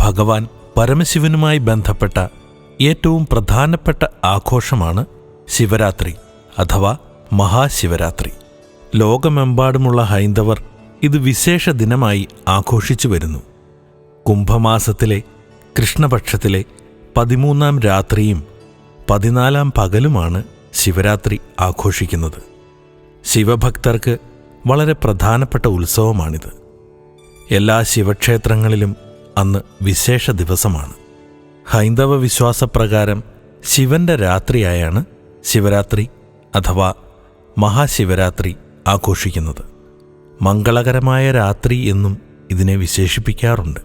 ഭഗവാൻ പരമശിവനുമായി ബന്ധപ്പെട്ട ഏറ്റവും പ്രധാനപ്പെട്ട ആഘോഷമാണ് ശിവരാത്രി അഥവാ മഹാശിവരാത്രി. ലോകമെമ്പാടുമുള്ള ഹൈന്ദവർ ഇത് വിശേഷ ദിനമായി ആഘോഷിച്ചു വരുന്നു. കുംഭമാസത്തിലെ കൃഷ്ണപക്ഷത്തിലെ പതിമൂന്നാം രാത്രിയും പതിനാലാം പകലുമാണ് ശിവരാത്രി ആഘോഷിക്കുന്നത്. ശിവഭക്തർക്ക് വളരെ പ്രധാനപ്പെട്ട ഉത്സവമാണിത്. എല്ലാ ശിവക്ഷേത്രങ്ങളിലും അന്ന് വിശേഷ ദിവസമാണ്. ഹൈന്ദവ വിശ്വാസപ്രകാരം ശിവന്റെ രാത്രിയായാണ് ശിവരാത്രി അഥവാ മഹാശിവരാത്രി ആഘോഷിക്കുന്നത്. മംഗളകരമായ രാത്രി എന്നും ഇതിനെ വിശേഷിപ്പിക്കാറുണ്ട്.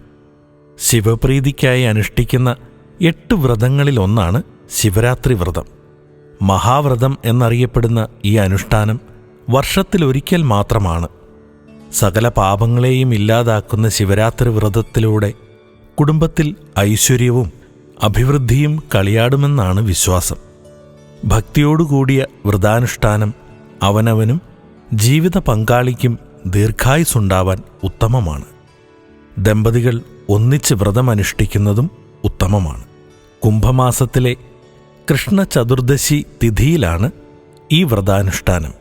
ശിവപ്രീതിക്കായി അനുഷ്ഠിക്കുന്ന എട്ട് വ്രതങ്ങളിലൊന്നാണ് ശിവരാത്രി വ്രതം. മഹാവ്രതം എന്നറിയപ്പെടുന്ന ഈ അനുഷ്ഠാനം വർഷത്തിലൊരിക്കൽ മാത്രമാണ് സകല പാപങ്ങളെയും ഇല്ലാതാക്കുന്ന ശിവരാത്രി വ്രതത്തിലൂടെ കുടുംബത്തിൽ ഐശ്വര്യവും അഭിവൃദ്ധിയും കളിയാടുമെന്നാണ് വിശ്വാസം. ഭക്തിയോടുകൂടിയ വ്രതാനുഷ്ഠാനം അവനവനും ജീവിത പങ്കാളിക്കും ദീർഘായുസുണ്ടാവാൻ ഉത്തമമാണ്. ദമ്പതികൾ ഒന്നിച്ച് വ്രതമനുഷ്ഠിക്കുന്നതും ഉത്തമമാണ്. കുംഭമാസത്തിലെ കൃഷ്ണ ചതുർദശി തിഥിയിലാണ് ഈ വ്രതാനുഷ്ഠാനം.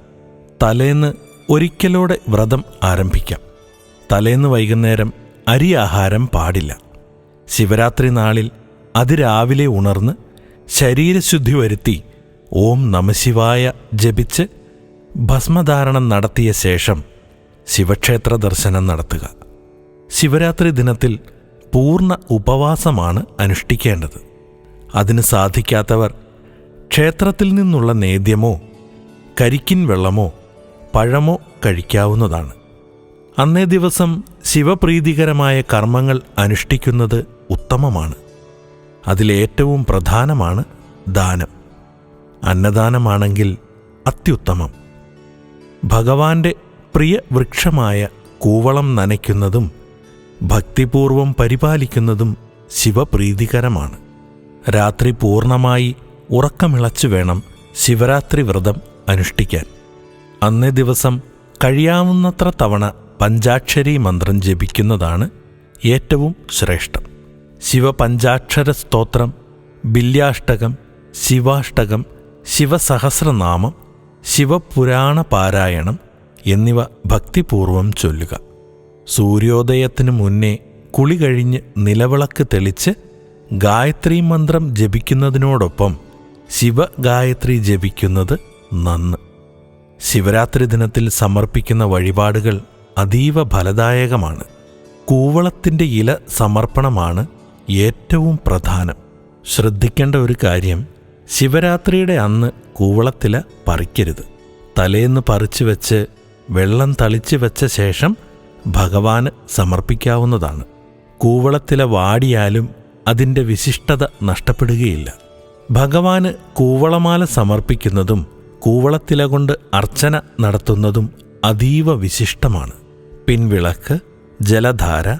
തലേന്ന് ഒരിക്കലോടെ വ്രതം ആരംഭിക്കാം. തലേന്ന് വൈകുന്നേരം അരി ആഹാരം പാടില്ല. ശിവരാത്രി നാളിൽ അതിരാവിലെ ഉണർന്ന് ശരീരശുദ്ധി വരുത്തി ഓം നമശിവായ ജപിച്ച് ഭസ്മധാരണം നടത്തിയ ശേഷം ശിവക്ഷേത്ര ദർശനം നടത്തുക. ശിവരാത്രി ദിനത്തിൽ പൂർണ ഉപവാസമാണ് അനുഷ്ഠിക്കേണ്ടത്. അതിന് സാധിക്കാത്തവർ ക്ഷേത്രത്തിൽ നിന്നുള്ള നേദ്യമോ കരിക്കിൻ വെള്ളമോ പഴമോ കഴിക്കാവുന്നതാണ്. അന്നേ ദിവസം ശിവപ്രീതികരമായ കർമ്മങ്ങൾ അനുഷ്ഠിക്കുന്നത് ഉത്തമമാണ്. അതിലേറ്റവും പ്രധാനമാണ് ദാനം. അന്നദാനമാണെങ്കിൽ അത്യുത്തമം. ഭഗവാന്റെ പ്രിയ വൃക്ഷമായ കൂവളം നനയ്ക്കുന്നതും ഭക്തിപൂർവം പരിപാലിക്കുന്നതും ശിവപ്രീതികരമാണ്. രാത്രി പൂർണമായി ഉറക്കമിളച്ചു വേണം ശിവരാത്രി വ്രതം അനുഷ്ഠിക്കാൻ. അന്നേ ദിവസം കഴിയാവുന്നത്ര തവണ പഞ്ചാക്ഷരി മന്ത്രം ജപിക്കുന്നതാണ് ഏറ്റവും ശ്രേഷ്ഠം. ശിവപഞ്ചാക്ഷര സ്തോത്രം ബില്യാഷ്ടകം ശിവാഷ്ടകം ശിവസഹസ്രനാമം ശിവപുരാണ പാരായണം എന്നിവ ഭക്തിപൂർവം ചൊല്ലുക. സൂര്യോദയത്തിനു മുന്നേ കുളി കഴിഞ്ഞ് നിലവിളക്ക് തെളിച്ച് ഗായത്രി മന്ത്രം ജപിക്കുന്നതിനോടൊപ്പം ശിവഗായത്രി ജപിക്കുന്നത് നന്ന്. ശിവരാത്രി ദിനത്തിൽ സമർപ്പിക്കുന്ന വഴിപാടുകൾ അതീവ ഫലദായകമാണ്. കൂവളത്തിന്റെ ഇല സമർപ്പണമാണ് ഏറ്റവും പ്രധാനം. ശ്രദ്ധിക്കേണ്ട ഒരു കാര്യം ശിവരാത്രിയുടെ അന്ന് കൂവളത്തില പറിക്കരുത്. തലേന്ന് പറിച്ചു വെച്ച് വെള്ളം തളിച്ചു വെച്ച ശേഷം ഭഗവാന് സമർപ്പിക്കാവുന്നതാണ്. കൂവളത്തില വാടിയാലും അതിന്റെ വിശിഷ്ടത നഷ്ടപ്പെടുകയില്ല. ഭഗവാന് കൂവളമാല സമർപ്പിക്കുന്നതും കൂവളത്തില കൊണ്ട് അർച്ചന നടത്തുന്നതും അതീവ വിശിഷ്ടമാണ്. പിൻവിളക്ക് ജലധാര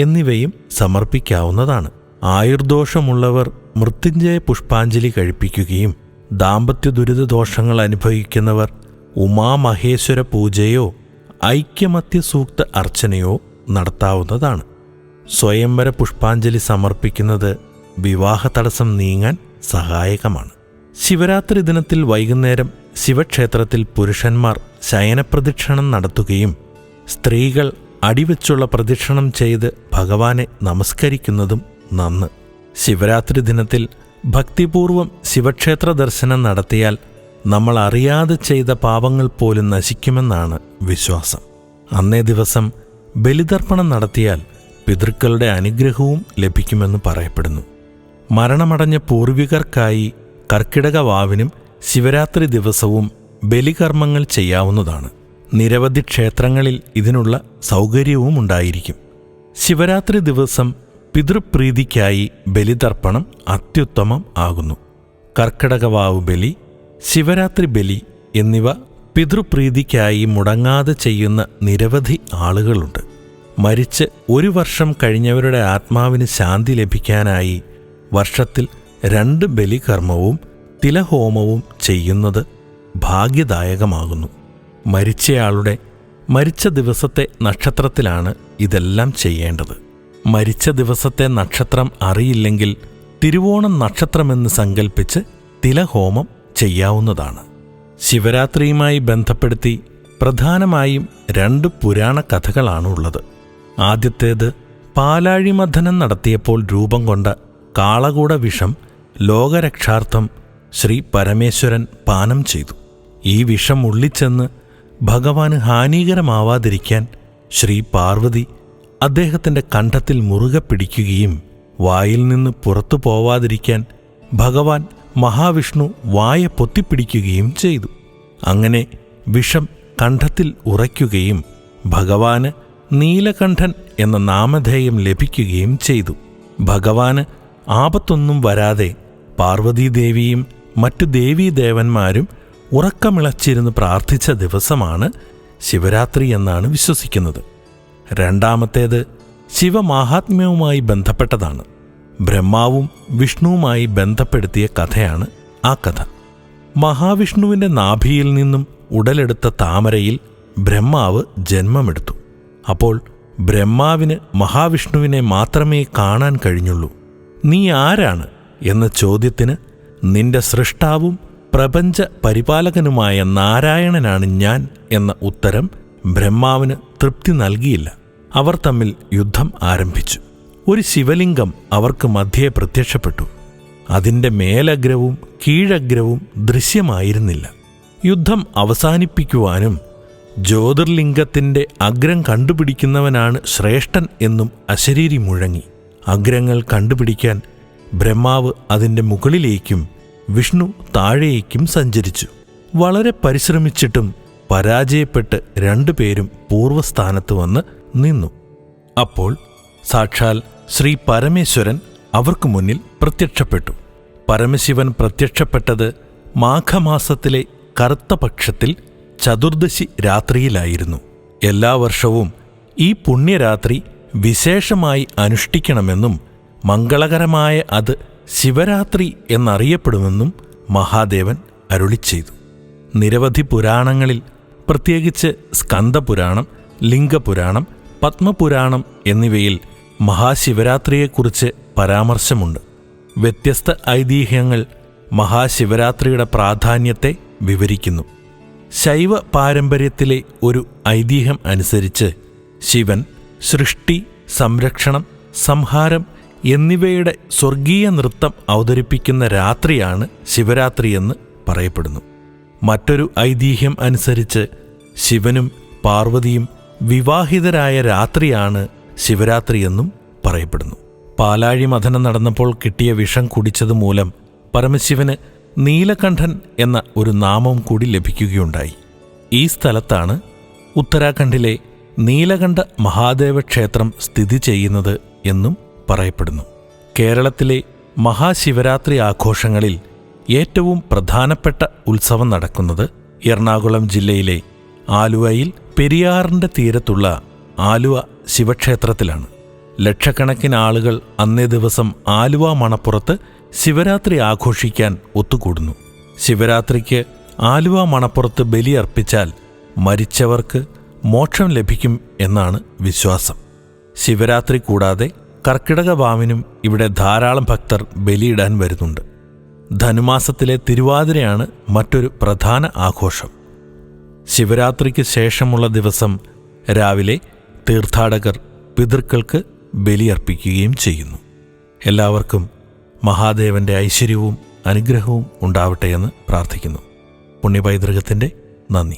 എന്നിവയും സമർപ്പിക്കാവുന്നതാണ്. ആയുർദോഷമുള്ളവർ മൃത്യുഞ്ജയ പുഷ്പാഞ്ജലി കഴിപ്പിക്കുകയും ദാമ്പത്യ ദുരിത ദോഷങ്ങൾ അനുഭവിക്കുന്നവർ ഉമാമഹേശ്വര പൂജയോ ഐക്യമത്യ സൂക്ത അർച്ചനയോ നടത്താവുന്നതാണ്. സ്വയംവര പുഷ്പാഞ്ജലി സമർപ്പിക്കുന്നത് വിവാഹ തടസ്സം നീങ്ങാൻ സഹായകമാണ്. ശിവരാത്രി ദിനത്തിൽ വൈകുന്നേരം ശിവക്ഷേത്രത്തിൽ പുരുഷന്മാർ ശയനപ്രദക്ഷിണം നടത്തുകയും സ്ത്രീകൾ അടിവെച്ചുള്ള പ്രദക്ഷിണം ചെയ്ത് ഭഗവാനെ നമസ്കരിക്കുന്നതും നന്ന്. ശിവരാത്രി ദിനത്തിൽ ഭക്തിപൂർവം ശിവക്ഷേത്ര ദർശനം നടത്തിയാൽ നമ്മൾ അറിയാതെ ചെയ്ത പാപങ്ങൾ പോലും നശിക്കുമെന്നാണ് വിശ്വാസം. അന്നേ ദിവസം ബലിതർപ്പണം നടത്തിയാൽ പിതൃക്കളുടെ അനുഗ്രഹവും ലഭിക്കുമെന്ന് പറയപ്പെടുന്നു. മരണമടഞ്ഞ പൂർവികർക്കായി കർക്കിടക വാവിനും ശിവരാത്രി ദിവസവും ബലികർമ്മങ്ങൾ ചെയ്യാവുന്നതാണ്. നിരവധി ക്ഷേത്രങ്ങളിൽ ഇതിനുള്ള സൗകര്യവും ഉണ്ടായിരിക്കും. ശിവരാത്രി ദിവസം പിതൃപ്രീതിക്കായി ബലിതർപ്പണം അത്യുത്തമം ആകുന്നു. കർക്കിടകവാവ് ബലി ശിവരാത്രി ബലി എന്നിവ പിതൃപ്രീതിക്കായി മുടങ്ങാതെ ചെയ്യുന്ന നിരവധി ആളുകളുണ്ട്. മരിച്ച് ഒരു വർഷം കഴിഞ്ഞവരുടെ ആത്മാവിന് ശാന്തി ലഭിക്കാനായി വർഷത്തിൽ രണ്ട് ബലികർമ്മവും തിലഹോമവും ചെയ്യുന്നത് ഭാഗ്യദായകമാകുന്നു. മരിച്ചയാളുടെ മരിച്ച ദിവസത്തെ നക്ഷത്രത്തിലാണ് ഇതെല്ലാം ചെയ്യേണ്ടത്. മരിച്ച ദിവസത്തെ നക്ഷത്രം അറിയില്ലെങ്കിൽ തിരുവോണം നക്ഷത്രമെന്ന് സങ്കൽപ്പിച്ച് തിലഹോമം ചെയ്യാവുന്നതാണ്. ശിവരാത്രിയുമായി ബന്ധപ്പെടുത്തി പ്രധാനമായും രണ്ട് പുരാണ കഥകളാണ് ഉള്ളത് ആദ്യത്തേത് പാലാഴിമഥനം നടത്തിയപ്പോൾ രൂപം കൊണ്ട കാളകൂട വിഷം ലോകരക്ഷാർത്ഥം ശ്രീ പരമേശ്വരൻ പാനം ചെയ്തു. ഈ വിഷം ഉള്ളിച്ചെന്ന് ഭഗവാന് ഹാനികരമാവാതിരിക്കാൻ ശ്രീ പാർവതി അദ്ദേഹത്തിന്റെ കണ്ഠത്തിൽ മുറുകെ പിടിക്കുകയും വായിൽ നിന്ന് പുറത്തു പോവാതിരിക്കാൻ ഭഗവാൻ മഹാവിഷ്ണു വായ പൊത്തിപ്പിടിക്കുകയും ചെയ്തു. അങ്ങനെ വിഷം കണ്ഠത്തിൽ ഉറയ്ക്കുകയും ഭഗവാന് നീലകണ്ഠൻ എന്ന നാമധേയം ലഭിക്കുകയും ചെയ്തു. ഭഗവാന് ആപത്തൊന്നും വരാതെ പാർവതീദേവിയും മറ്റു ദേവീദേവന്മാരും ഉറക്കമിളച്ചിരുന്ന് പ്രാർത്ഥിച്ച ദിവസമാണ് ശിവരാത്രി എന്നാണ് വിശ്വസിക്കുന്നത്. രണ്ടാമത്തേത് ശിവമാഹാത്മ്യവുമായി ബന്ധപ്പെട്ടതാണ്. ബ്രഹ്മാവും വിഷ്ണുവുമായി ബന്ധപ്പെടുത്തിയ കഥയാണ് ആ കഥ. മഹാവിഷ്ണുവിന്റെ നാഭിയിൽ നിന്നും ഉടലെടുത്ത താമരയിൽ ബ്രഹ്മാവ് ജന്മമെടുത്തു. അപ്പോൾ ബ്രഹ്മാവിന് മഹാവിഷ്ണുവിനെ മാത്രമേ കാണാൻ കഴിഞ്ഞുള്ളൂ. നീ ആരാണ്? എന്ന ചോദ്യത്തിന് നിന്റെ സൃഷ്ടാവും പ്രപഞ്ച പരിപാലകനുമായ നാരായണനാണ് ഞാൻ എന്ന ഉത്തരം ബ്രഹ്മാവിന് തൃപ്തി നൽകിയില്ല. അവർ തമ്മിൽ യുദ്ധം ആരംഭിച്ചു. ഒരു ശിവലിംഗം അവർക്ക് മധ്യേ പ്രത്യക്ഷപ്പെട്ടു. അതിന്റെ മേലഗ്രവും കീഴഗ്രവും ദൃശ്യമായിരുന്നില്ല. യുദ്ധം അവസാനിപ്പിക്കുവാനും ജ്യോതിർലിംഗത്തിന്റെ അഗ്രം കണ്ടുപിടിക്കുന്നവനാണ് ശ്രേഷ്ഠൻ എന്നും അശരീരി മുഴങ്ങി. അഗ്രങ്ങൾ കണ്ടുപിടിക്കാൻ ബ്രഹ്മാവ് അതിന്റെ മുകളിലേക്കും വിഷ്ണു താഴേക്കും സഞ്ചരിച്ചു. വളരെ പരിശ്രമിച്ചിട്ടും പരാജയപ്പെട്ട് രണ്ടുപേരും പൂർവസ്ഥാനത്ത് വന്ന് നിന്നു. അപ്പോൾ സാക്ഷാൽ ശ്രീ പരമേശ്വരൻ അവർക്ക് മുന്നിൽ പ്രത്യക്ഷപ്പെട്ടു. പരമശിവൻ പ്രത്യക്ഷപ്പെട്ടത് മാഘമാസത്തിലെ കറുത്ത പക്ഷത്തിൽ ചതുർദശി രാത്രിയിലായിരുന്നു. എല്ലാ വർഷവും ഈ പുണ്യരാത്രി വിശേഷമായി അനുഷ്ഠിക്കണമെന്നും മംഗളകരമായ അത് ശിവരാത്രി എന്നറിയപ്പെടുമെന്നും മഹാദേവൻ അരുളി ചെയ്തു നിരവധി പുരാണങ്ങളിൽ പ്രത്യേകിച്ച് സ്കന്ദപുരാണം ലിംഗപുരാണം പത്മപുരാണം എന്നിവയിൽ മഹാശിവരാത്രിയെക്കുറിച്ച് പരാമർശമുണ്ട്. വ്യത്യസ്ത ഐതിഹ്യങ്ങൾ മഹാശിവരാത്രിയുടെ പ്രാധാന്യത്തെ വിവരിക്കുന്നു. ശൈവ പാരമ്പര്യത്തിലെ ഒരു ഐതിഹ്യം അനുസരിച്ച് ശിവൻ സൃഷ്ടി സംരക്ഷണം സംഹാരം എന്നിവയുടെ സ്വർഗീയ നൃത്തം അവതരിപ്പിക്കുന്ന രാത്രിയാണ് ശിവരാത്രിയെന്ന് പറയപ്പെടുന്നു. മറ്റൊരു ഐതിഹ്യം അനുസരിച്ച് ശിവനും പാർവതിയും വിവാഹിതരായ രാത്രിയാണ് ശിവരാത്രിയെന്നും പറയപ്പെടുന്നു. പാലാഴി മഥനം നടന്നപ്പോൾ കിട്ടിയ വിഷം കുടിച്ചതുമൂലം പരമശിവന് നീലകണ്ഠൻ എന്ന ഒരു നാമം കൂടി ലഭിക്കുകയുണ്ടായി. ഈ സ്ഥലത്താണ് ഉത്തരാഖണ്ഡിലെ നീലകണ്ഠ മഹാദേവ ക്ഷേത്രം സ്ഥിതി ചെയ്യുന്നത് എന്നും പറയപ്പെടുന്നു. കേരളത്തിലെ മഹാശിവരാത്രി ആഘോഷങ്ങളിൽ ഏറ്റവും പ്രധാനപ്പെട്ട ഉത്സവം നടക്കുന്നത് എറണാകുളം ജില്ലയിലെ ആലുവയിൽ പെരിയാറിന്റെ തീരത്തുള്ള ആലുവ ശിവക്ഷേത്രത്തിലാണ്. ലക്ഷക്കണക്കിന് ആളുകൾ അന്നേ ദിവസം ആലുവ മണപ്പുറത്ത് ശിവരാത്രി ആഘോഷിക്കാൻ ഒത്തുകൂടുന്നു. ശിവരാത്രിക്ക് ആലുവ മണപ്പുറത്ത് ബലിയർപ്പിച്ചാൽ മരിച്ചവർക്ക് മോക്ഷം ലഭിക്കും എന്നാണ് വിശ്വാസം. ശിവരാത്രി കൂടാതെ കർക്കിടക വാവിനും ഇവിടെ ധാരാളം ഭക്തർ ബലിയിടാൻ വരുന്നുണ്ട്. ധനുമാസത്തിലെ തിരുവാതിരയാണ് മറ്റൊരു പ്രധാന ആഘോഷം. ശിവരാത്രിക്ക് ശേഷമുള്ള ദിവസം രാവിലെ തീർത്ഥാടകർ പിതൃക്കൾക്ക് ബലിയർപ്പിക്കുകയും ചെയ്യുന്നു. എല്ലാവർക്കും മഹാദേവന്റെ ഐശ്വര്യവും അനുഗ്രഹവും ഉണ്ടാവട്ടെ എന്ന് പ്രാർത്ഥിക്കുന്നു. പുണ്യപൈതൃകത്തിന്റെ നന്ദി.